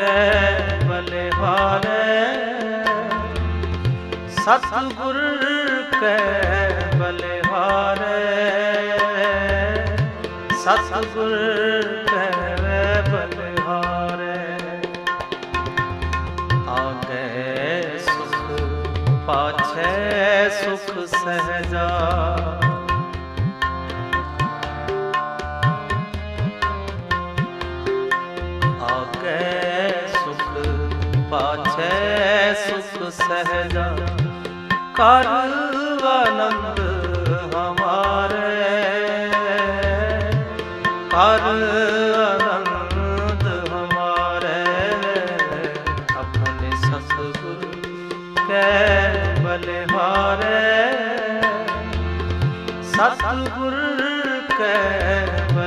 ਕੈ ਬਲਿਹਾਰੈ। ਸਤਿਗੁਰ ਕੈ ਬਲਿਹਾਰੈ। ਸਤਿਗੁਰ ਕੈ ਬਲਿਹਾਰੈ। ਆਗੇ ਸੁਖ ਪਾਛੈ ਸੁਖ ਸਹਜਾ। ਪਾਛੈ ਸੁਖ ਸਹਜਾ ਕਰ ਆਨੰਦ ਹਮਾਰੇ ਕਰ ਆਨੰਦ ਹਮਾਰੇ ਆਪਣੇ ਸਤਿਗੁਰ ਕੈ ਬਲਿਹਾਰੇ ਸਤਿਗੁਰ ਕੈ